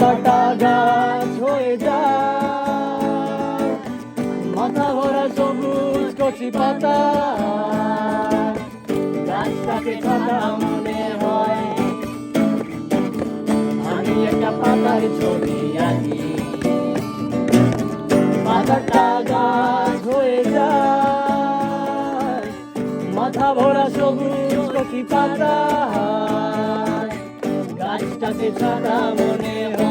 পাতাটা গাছ হয়ে যায়। মাথা ভরা সবুজ কচি পাতা। গাছটাকে কথা মনে হয়। আমি একটা পাতার ছবি আঁকি। পাতাটা গাছ হয়ে যায়। মাথা ভরা সবুজ কচি পাতা। গাছটাকে ছাতা মনে হয়।